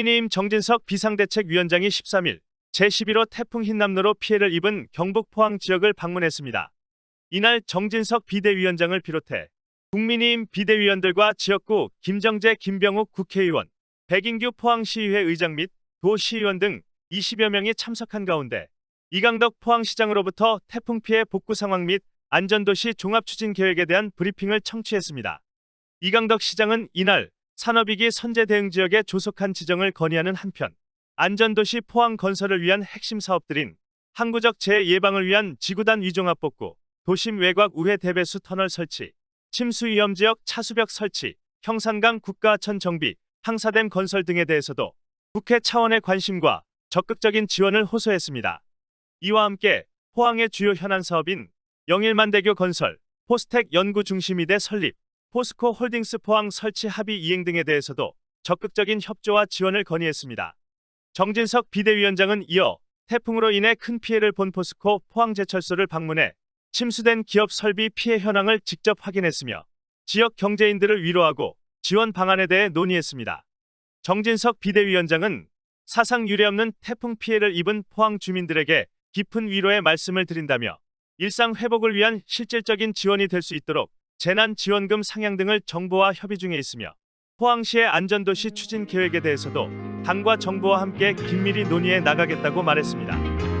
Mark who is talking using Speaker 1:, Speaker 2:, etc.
Speaker 1: 국민의힘 정진석 비상대책위원장이 13일 제11호 태풍 흰남노로 피해를 입은 경북 포항 지역을 방문했습니다. 이날 정진석 비대위원장을 비롯해 국민의힘 비대위원들과 지역구 김정재 김병욱 국회의원, 백인규 포항시의회 의장 및 도시의원 등 20여 명이 참석한 가운데 이강덕 포항시장으로부터 태풍 피해 복구 상황 및 안전도시 종합추진 계획에 대한 브리핑을 청취했습니다. 이강덕 시장은 이날 산업위기 선제 대응 지역에 조속한 지정을 건의하는 한편 안전도시 포항 건설을 위한 핵심 사업들인 항구적 재해 예방을 위한 지구단 위종합 복구, 도심 외곽 우회 대배수 터널 설치, 침수 위험 지역 차수벽 설치, 형산강 국가하천 정비, 항사댐 건설 등에 대해서도 국회 차원의 관심과 적극적인 지원을 호소했습니다. 이와 함께 포항의 주요 현안 사업인 영일만대교 건설, 포스텍 연구 중심이대 설립, 포스코 홀딩스 포항 설치 합의 이행 등에 대해서도 적극적인 협조와 지원을 건의했습니다. 정진석 비대위원장은 이어 태풍으로 인해 큰 피해를 본 포스코 포항제철소를 방문해 침수된 기업 설비 피해 현황을 직접 확인했으며 지역 경제인들을 위로하고 지원 방안에 대해 논의했습니다. 정진석 비대위원장은 사상 유례없는 태풍 피해를 입은 포항 주민들에게 깊은 위로의 말씀을 드린다며 일상 회복을 위한 실질적인 지원이 될 수 있도록 재난 지원금 상향 등을 정부와 협의 중에 있으며 포항시의 안전도시 추진 계획에 대해서도 당과 정부와 함께 긴밀히 논의해 나가겠다고 말했습니다.